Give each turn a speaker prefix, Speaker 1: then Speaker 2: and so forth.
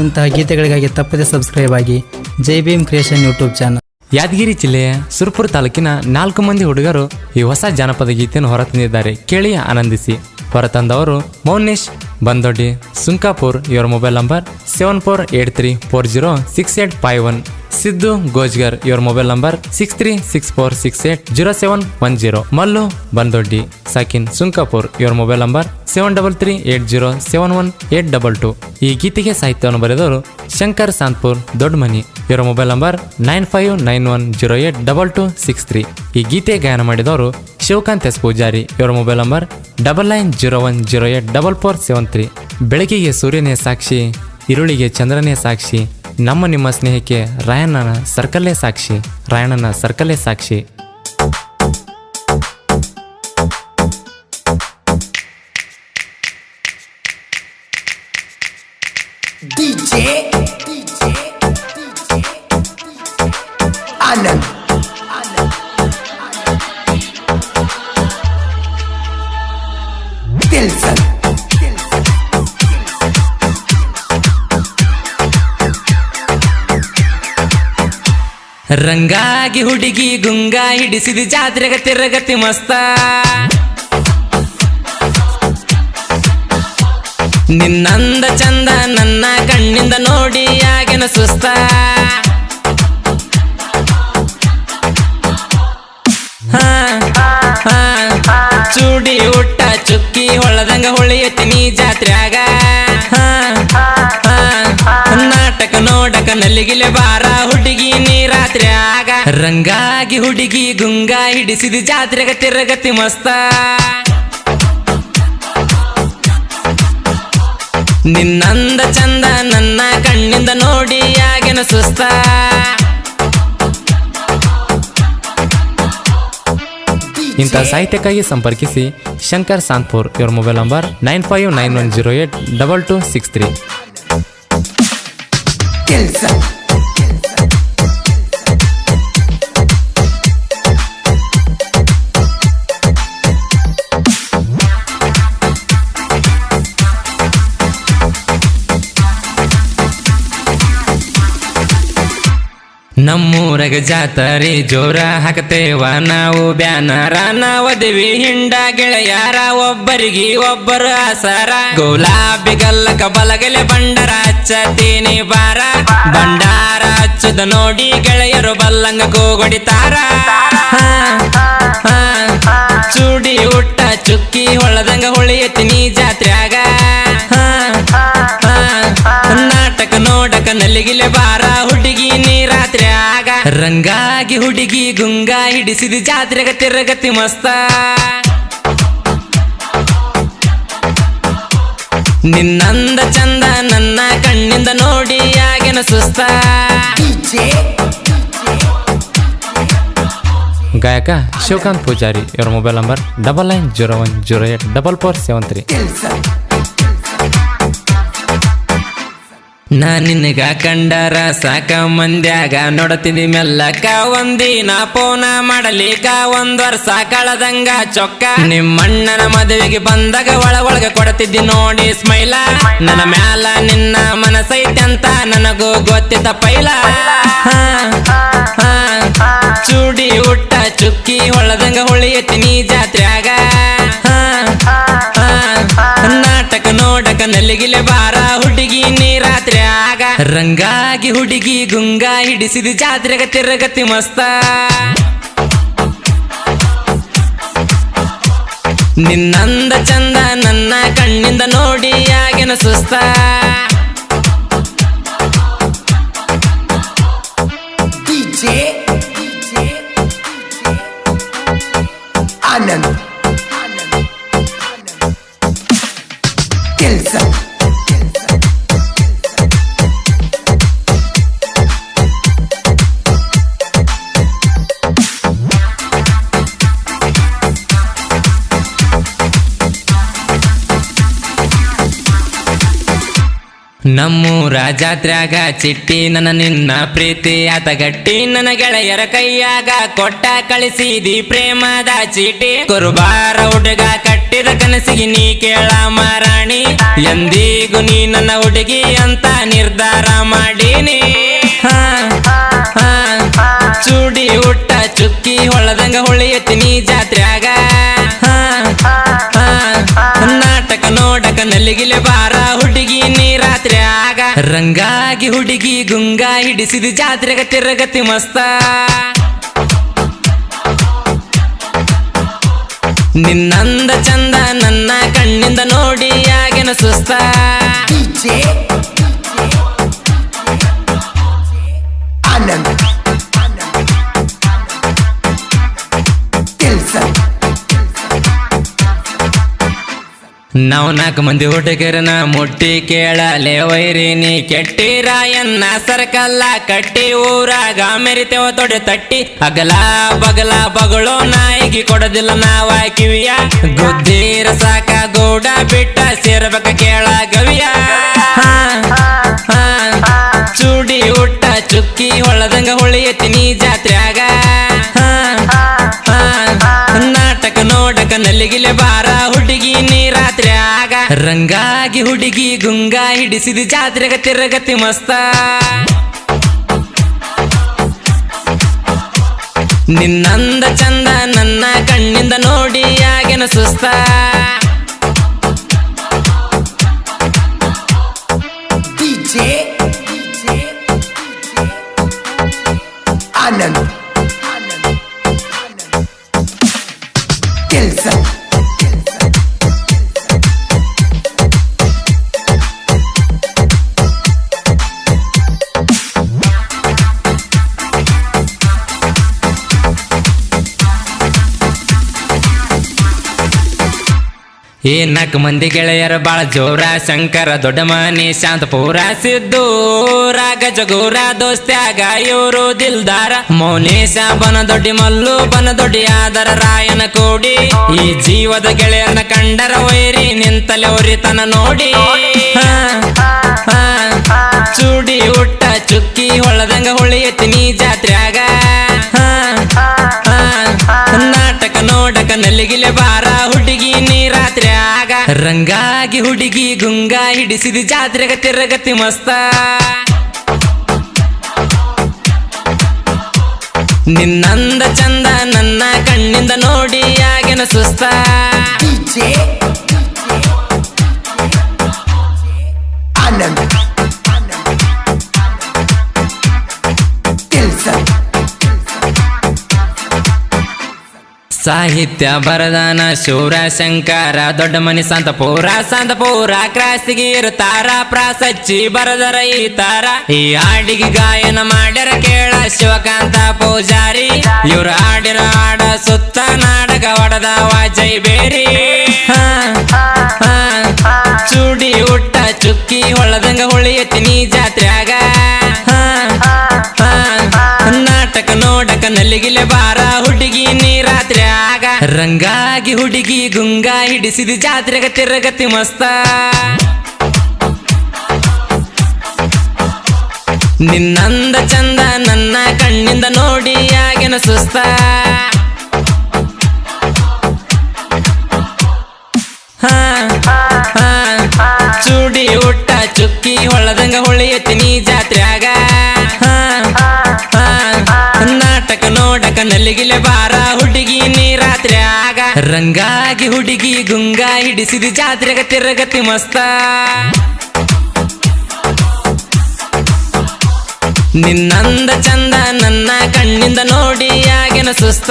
Speaker 1: ಇಂತಹ ಗೀತೆಗಳಿಗಾಗಿ ತಪ್ಪದೇ ಸಬ್ಸ್ಕ್ರೈಬ್ ಆಗಿ Jai Bhim creation YouTube channel
Speaker 2: Yadgiri ಜಿಲ್ಲೆಯ ಸುರಪುರ ತಾಲೂಕಿನ ನಾಲ್ಕು ಮಂದಿ ಹುಡುಗರು ಈ ಹೊಸ ಜಾನಪದ ಗೀತೆಯನ್ನು ಹೊರತಂದಿದ್ದಾರೆ. ಕೇಳಿ ಆನಂದಿಸಿ. ಹೊರತಂದವರು ಮೌನೇಶ್ ಬಂದೊಡ್ಡಿ, ಸುಂಕಾಪುರ್, ಇವರ mobile number seven four eight three four zero six eight five one Siddu Gojgar, ಇವರ mobile number six three six four six eight zero seven one zero Mallu Bandoddi, ಸಾಕಿನ್ Sunkapur, ಇವರ mobile number seven double three eight zero seven one eight double two ಈ ಗೀತೆಗೆ ಸಾಹಿತ್ಯವನ್ನು ಬರೆದವರು ಶಂಕರ್ ಸಾಂತ್ಪುರ್ ದೊಡ್ಡಮನಿ ಇವರ mobile number nine five nine one zero eight double two six three ಈ ಗೀತೆ ಗಾಯನ ಮಾಡಿದವರು Shivakant S Pujari ಇವರ mobile number double nine zero one zero eight double four seven three. ಬೆಳಕಿಗೆ ಸೂರ್ಯನೇ ಸಾಕ್ಷಿ ಈರುಳ್ಳಿಗೆ ಚಂದ್ರನೇ ಸಾಕ್ಷಿ, ನಮ್ಮ ನಿಮ್ಮ ಸ್ನೇಹಕ್ಕೆ ರಾಯಣ್ಣನ ಸರ್ಕಲ್ಲೇ ಸಾಕ್ಷಿ, ರಾಯಣ್ಣನ ಸರ್ಕಲ್ಲೇ ಸಾಕ್ಷಿ.
Speaker 3: DJ Anand Dilson
Speaker 2: ರಂಗಾಗಿ ಹುಡುಗಿ ಗುಂಗ ಹಿಡಿಸಿದ ಜಾತ್ರೆಗ ತಿರಗತಿ ಮಸ್ತ. ನಿನ್ನಂದ ಚಂದ ನನ್ನ ಕಣ್ಣಿಂದ ನೋಡಿ ಆಗಿನ ಸುಸ್ತ. ಚೂಡಿ ಊಟ ಚುಕ್ಕಿ ಹೊಳದಂಗ ಹೊಳಿಯತಿ ನೀ ಜಾತ್ರ್ಯಾಗ. ನಾಟಕ ನೋಡಕ ನಲ್ಲಿಗಿಲೆ ಬಾರ ಹುಡುಗಿ ರಂಗಾಗಿ ಹುಡುಗಿ ಗುಂಗ ಹಿಡಿಸಿದ ಜಾತ್ರೆಗ ತಿರಗತಿ ಮಸ್ತ. ನಿನ್ನಂದ ಚಂದ ನನ್ನ ಕಣ್ಣಿಂದ ನೋಡಿ ಆಗಿನ ಸುಸ್ತ. ಇಂಥ ಸಾಹಿತ್ಯಕ್ಕಾಗಿ ಸಂಪರ್ಕಿಸಿ ಶಂಕರ್ ಸಾಂತ್ಪುರ್ ಇವರ mobile number nine five nine one zero eight double two six three. ನಮ್ಮೂರಗ ಜಾತರಿ ಜೋರ ಹಾಕತೇವ ನಾವು ಬ್ಯಾನರ ನಾವದಿವಿ ಹಿಂಡ ಗೆಳೆಯಾರ, ಒಬ್ಬರಿಗಿ ಒಬ್ಬರು ಆಸಾರ. ಗುಲಾಬಿ ಗಲ್ಲಕ ಬಲಗಲೆ ಬಂಡರ ಹಚ್ಚತೀನಿ ಬಾರ ಬಂಡಾರ ಹಚ್ಚದ ನೋಡಿ ಗೆಳೆಯರು ಬಲ್ಲಂಗ ಕೂಗೊಡಿತಾರ ರಂಗಾಗಿ ಹುಡುಗಿ ಗುಂಗ ಹಿಡಿಸಿದ ಜಾತ್ರೆಗ ತಿರಗತಿ ಮಸ್ತ. ನಿನ್ನಂದ ಚಂದ ನನ್ನ ಕಣ್ಣಿಂದ ನೋಡಿ ಆಗಿನ ಸುಸ್ತ. ಗಾಯಕ ಶಿವಕಾಂತ್ ಪೂಜಾರಿ, ಇವರ mobile number double nine zero one zero eight double four seven three ನಾ ನಿನಗ ಕಂಡರ ಸಾಕ ಮಂದ್ಯಾಗ ನೋಡತಿದಿ ಮೆಲ್ಲಕ ಒಂದಿನ ಪೋನ ಮಾಡಲಿಕ ಒಂದ್ ವರ್ಷ ಕಳದಂಗ ಚೊಕ್ಕ. ನಿಮ್ಮಣ್ಣನ ಮದುವೆಗೆ ಬಂದಾಗ ಒಳ ಒಳಗ ಕೊಡತಿದ್ದಿ ನೋಡಿ ಸ್ಮೈಲ. ನನ್ನ ಮ್ಯಾಲ ನಿನ್ನ ಮನಸೈತೆ ಅಂತ ನನಗೂ ಗೊತ್ತಿದ್ದ ಪೈಲ. ಚುಡಿ ಊಟ ಚುಕ್ಕಿ ಹೊಳದಂಗ ಹೊಳಿಯತಿ ನೀ ಜಾತ್ರ್ಯಾಗ. ನಾಟಕ ನೋಡಕ ನಲ್ಲಿಗಿಲೆ ಬಾರ ಹುಡುಗಿ ನೀ. ರಾತ್ರ್ಯಾಗ ರಂಗಾಗಿ ಹುಡುಗಿ ಗುಂಗ ಹಿಡಿಸಿದ ಜಾತ್ರೆಗ ತಿರಗತಿ ಮಸ್ತ. ನಿನ್ನಂದ ಚಂದ ನನ್ನ ಕಣ್ಣಿಂದ ನೋಡಿ ಆಗಿನ ಸುಸ್ತ.
Speaker 3: DJ
Speaker 2: ನಮ್ಮೂರ ಜಾತ್ರ್ಯಾಗ ಚಿಟ್ಟಿ ನನ್ನ ನಿನ್ನ ಪ್ರೀತಿ ಆತ ಗಟ್ಟಿ ನನ್ನ ಗೆಳೆಯರ ಕೈಯಾಗ ಕೊಟ್ಟ ಕಳಿಸಿದಿ ಪ್ರೇಮದ ಚೀಟಿ. ಕುರುಬಾರ ಹುಡುಗ ಕಟ್ಟಿ ಕಟ್ಟಿದ ಕನಸಿಗೆ ನೀ ಕೇಳ ಮಾರಾಣಿ. ಎಂದಿಗೂ ನೀ ನನ್ನ ಹುಡುಗಿ ಅಂತ ನಿರ್ಧಾರ ಮಾಡೀನಿ. ಚೂಡಿ ಹುಟ್ಟ ಚುಕ್ಕಿ ಹೊಳದಂಗ ಹೊಳಿಯತ್ತಿ ನೀ ಜಾತ್ರ್ಯಾಗ. ನಾಟಕ ನೋಡಕ ನಲ್ಲಿಗಿಲೆ ಬಾ. ರಂಗಾಗಿ ಹುಡುಗಿ ಗುಂಗ ಹಿಡಿಸಿದ ಜಾತ್ರೆಗ ತಿರಗತಿ ಮಸ್ತ. ನಿನ್ನಂದ ಚಂದ ನನ್ನ ಕಣ್ಣಿಂದ ನೋಡಿ ಆಗಿನ ಸುಸ್ತ. ನಾವು ನಾಲ್ಕು ಮಂದಿ ಹುಡುಗರನ ಮುಟ್ಟಿ ಕೇಳಲೆ ವೈರಿ, ನೀ ಕೆಟ್ಟಿರ ಎನ್ನ ಸರ್ಕಲ್ಲ ಕಟ್ಟಿ ಊರಾಗ ಮೆರಿತೇವ ತೊಡೆ ತಟ್ಟಿ. ಅಗಲ ಬಗಲ ಬಗಳು ನಾಯಿಗೆ ಕೊಡೋದಿಲ್ಲ ನಾವ ಕಿವಿಯ. ಗುದ್ದೀರ ಸಾಕ ಗೌಡ ಬಿಟ್ಟ ಸೇರ್ಬೇಕ ಕೇಳ ಗವಿಯ. ಚೂಡಿ ಹುಟ್ಟ ಚುಕ್ಕಿ ಹೊಳದಂಗ ಹೊಳಿಯತ್ತಿ ನೀ ರಂಗಾಗಿ ಹುಡುಗಿ ಗುಂಗ ಹಿಡಿಸಿದ ಜಾತ್ರೆಗ ತಿರಗತಿ ಮಸ್ತ. ನಿನ್ನಂದ ಚಂದ ನನ್ನ ಕಣ್ಣಿಂದ ನೋಡಿ ಆಗಿನ ಸುಸ್ತ.
Speaker 3: ಕೆಲ್ಸ.
Speaker 2: ಈ ನಾಲ್ಕು ಮಂದಿ ಗೆಳೆಯರ ಬಾಳ ಜೋರ, ಶಂಕರ, ದೊಡ್ಡ ಮನಿ ಸಿದ್ದು, ರಾಗ, ಜಗೋರ, ದೋಸ್ತ್ಯಾಗ, ಇವರು ದಿಲ್ದಾರ. ಮೌನೇಶ ಬನ ದೊಡ್ಡಿ ಮಲ್ಲು ಬನ ದೊಡ್ಡಿ ಆದರ, ರಾಯನ ಕೋಡಿ. ಈ ಜೀವದ ಗೆಳೆಯರನ್ನ ಕಂಡರ ವೈರಿ, ನಿಂತಲೆ ಉರಿತನ ನೋಡಿ. ಚೂಡಿ ಹುಟ್ಟ ಚುಕ್ಕಿ, ಹೊಳದಂಗ ಹೊಳಿಯತಿ ನೀ ಜಾತ್ರ್ಯಾಗ. ನಾಟಕ ನೋಡಕ ನಲ್ಲಿಗಿಲೆ ರಾತ್ರ್ಯಾಗ ರಂಗಾಗಿ ಹುಡುಗಿ ಗುಂಗ ಹಿಡಿಸಿದ ಜಾತ್ರೆಗ ತಿರಗತಿ ಮಸ್ತ ನಿನ್ನಂದ ಚಂದ ನನ್ನ ಕಣ್ಣಿಂದ ನೋಡಿ ಆಗಿನ ಸುಸ್ತ
Speaker 3: DJ
Speaker 2: ಸಾಹಿತ್ಯ ಬರದಾನ, ಶೂರ ಶಂಕರ, ದೊಡ್ಡ ಮನಿ ಸಂತ ಪೂರ ಸಂತ ಪೂರ ಕ್ರಾಸಿಗೆ ಇರುತ್ತಾರ ಪ್ರಾಸಚ್ಚಿ ಬರದರ ಈ ತಾರ. ಈ ಹಾಡಿಗೆ ಗಾಯನ ಮಾಡ್ಯಾರ ಕೇಳ ಶಿವಕಾಂತ ಪೂಜಾರಿ. ಇವ್ರ ಹಾಡಿರ ಹಾಡ ಸುತ್ತ ನಾಡಗ ಒಡದ ಜೈ ಬೇರಿ. ಚೂಡಿ ಹುಟ್ಟ, ಚುಕ್ಕಿ ಹೊಳದಂಗ ಹೊಳಿಯತ್ತಿ ನೀ ಜಾತ್ರ್ಯಾಗ ನಾಟಕ ನೋಡಕ ನಲ್ಲಿಗಿಲೆ ಬಾರ. ರಂಗಾಗಿ ಹುಡುಗಿ ಗುಂಗ ಹಿಡಿಸಿದ ಜಾತ್ರೆಗ ತಿರಗತಿ ಮಸ್ತ. ನಿನ್ನಂದ ಚಂದ ನನ್ನ ಕಣ್ಣಿಂದ ನೋಡಿ ಆಗಿನ ಸುಸ್ತ. ಚೂಡಿ ಹುಟ್ಟ ಚುಕ್ಕಿ ಹೊಳದಂಗ ಹೊಳಿಯತ್ತಿ ನೀ ಜಾತ್ರೆ ಹಾ, ಹಾ, ನಾಟಕ ನೋಡಕ ನಲಿಗಿಲೆ ಬಾರ ಹುಡುಗಿ ನೀ. ರಾತ್ರ್ಯಾಗ ರಂಗಾಗಿ ಹುಡುಗಿ ಗುಂಗ ಹಿಡಿಸಿದ ಜಾತ್ರೆಗ ತಿರಗತಿ ಮಸ್ತ. ನಿನ್ನಂದ ಚಂದ ನನ್ನ ಕಣ್ಣಿಂದ ನೋಡಿ ಆಗಿನ ಸುಸ್ತ.